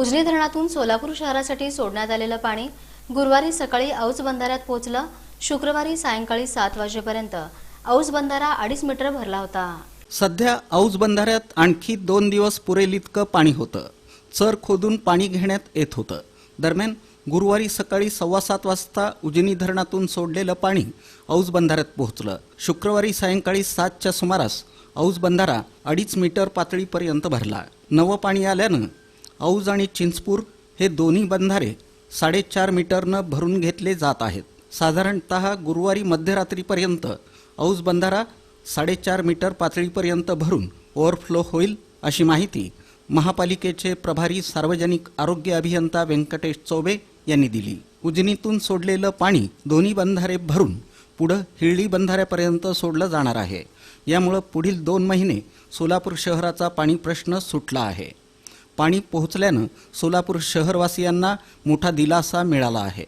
उजनी धरणातून सोलापूर शहरासाठी सोडण्यात आलेलं पाणी गुरुवारी सकाळी औज बंधाऱ्यात पोहोचलं. शुक्रवारी सायंकाळी सात वाजेपर्यंत औज बंधारा अडीच मीटर भरला होता. सध्या औज बंधाऱ्यात आणखी दोन दिवस पुरेल इतकं पाणी होतं. चर खोदून पाणी घेण्यात येत होतं. दरम्यान गुरुवारी सकाळी सव्वा सात वाजता उजनी धरणातून सोडलेलं पाणी औज बंधाऱ्यात पोहोचलं. शुक्रवारी सायंकाळी सातच्या सुमारास औज बंधारा अडीच मीटर पातळीपर्यंत भरला. नवं पाणी आल्यानं औज आणि चिंचपूर हे दोन्ही बंधारे साडेचार मीटरनं भरून घेतले जात आहेत. साधारणत गुरुवारी मध्यरात्रीपर्यंत औज बंधारा साडेचार मीटर पातळीपर्यंत भरून ओव्हरफ्लो होईल अशी माहिती महापालिकेचे प्रभारी सार्वजनिक आरोग्य अभियंता व्यंकटेश चौबे यांनी दिली. उजनीतून सोडलेलं पाणी दोन्ही बंधारे भरून पुढं हिळी बंधाऱ्यापर्यंत सोडलं जाणार आहे. यामुळं पुढील दोन महिने सोलापूर शहराचा पाणी प्रश्न सुटला आहे. पाणी पोहोचल्यानं सोलापूर शहरवासियांना मोठा दिलासा मिळाला आहे.